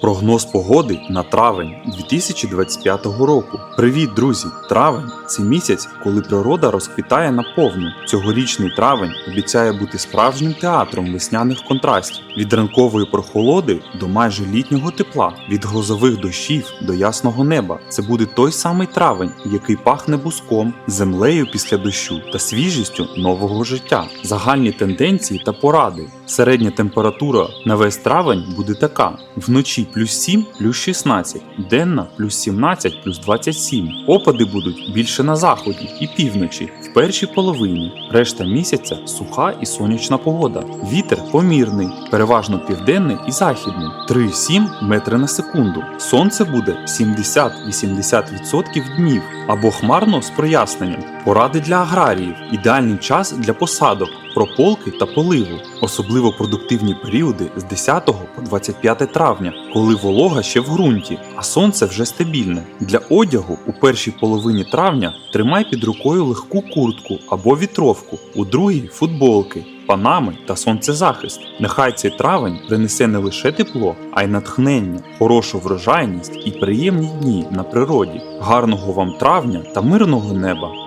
Прогноз погоди на травень 2025 року. Привіт, друзі! Травень це місяць, коли природа розквітає наповну. Цьогорічний травень обіцяє бути справжнім театром весняних контрастів від ранкової прохолоди до майже літнього тепла, від грозових дощів до ясного неба. Це буде той самий травень, який пахне буском, землею після дощу та свіжістю нового життя. Загальні тенденції та поради. Середня температура на весь травень буде така: вночі плюс 7, плюс 16, денна плюс 17, плюс 27. Опади будуть більше на заході і півночі, в першій половині. Решта місяця суха і сонячна погода. Вітер помірний, переважно південний і західний 3-7 метри на секунду. Сонце буде 70-80% днів або хмарно з проясненням. Поради для аграріїв, ідеальний час для посадок, прополки та поливу, особливо продуктивні періоди з 10 по 25 травня, коли волога ще в ґрунті, а сонце вже стабільне. Для одягу у першій половині травня тримай під рукою легку куртку або вітровку, у другій футболки. Панами та сонцезахист. Нехай цей травень принесе не лише тепло, а й натхнення, хорошу врожайність і приємні дні на природі. Гарного вам травня та мирного неба!